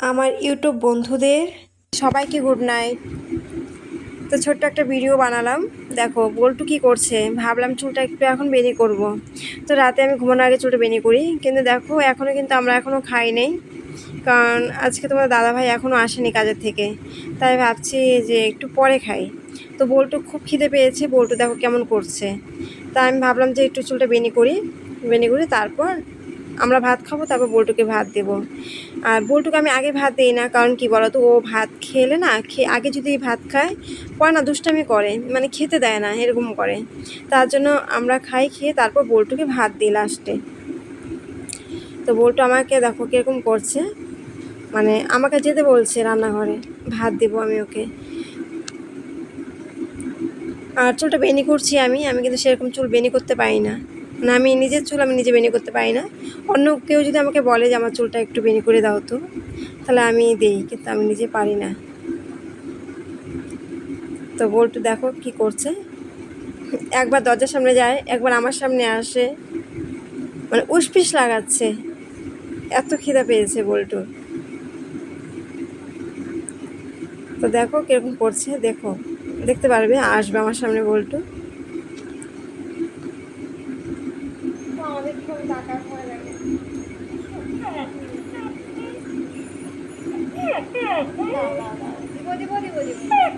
আমার ইউটিউব বন্ধুদের সবাইকে গুড নাইট তো ছোট্ট একটা ভিডিও বানালাম। দেখো, বল্টু কী করছে? ভাবলাম চুলটা একটু এখন বেনি করব। তো রাতে আমি ঘুমানোর আগে চুলটা বেনি করি। কিন্তু দেখো এখনও কিন্তু আমরা এখনও খাই নেই। কারণ আজকে তোমার দাদাভাই এখনও আসেনি কাজের থেকে। তাই ভাবছি যে একটু পরে খাই। তো বল্টু খুব খিদে পেয়েছে। বল্টু দেখো কেমন করছে। তাই আমি ভাবলাম যে একটু চুলটা বেনি করি। বেনি করি তারপর আমরা ভাত খাব, তারপর বল্টুকে ভাত দেবো। আর বল্টুকে আমি আগে ভাত দিই না, কারণ কি বলো তো ও ভাত খেলে না খেয়ে আগে যদি ভাত খায়, পরে না দুষ্টামি করে মানে খেতে দেয় না, এরকম করে। তার জন্য আমরা খাই, খেয়ে তারপর বল্টুকে ভাত দিই লাস্টে তো বল্টু আমাকে দেখো কীরকম করছে। মানে আমাকে যেতে বলছে রান্নাঘরে, ভাত দেবো আমি ওকে। আর চুলটা বেনি করছি আমি আমি কিন্তু সেরকম চুল বেনি করতে পারি না। না, আমি নিজের চুল আমি নিজে বেনি করতে পারি না। অন্য কেউ যদি আমাকে বলে যে আমার চুলটা একটু বেনি করে দাও তো, তাহলে আমি দিই, কিন্তু আমি নিজে পারি না। তো বল্টু দেখো কি করছে। একবার দরজার সামনে যায়, একবার আমার সামনে আসে। মানে উসপিস লাগাচ্ছে। এত খিদা পেয়েছে বল্টু তো দেখো কীরকম করছে, দেখো। দেখতে পারবে, আসবে আমার সামনে বল্টু। দিব দিব দিব দিব।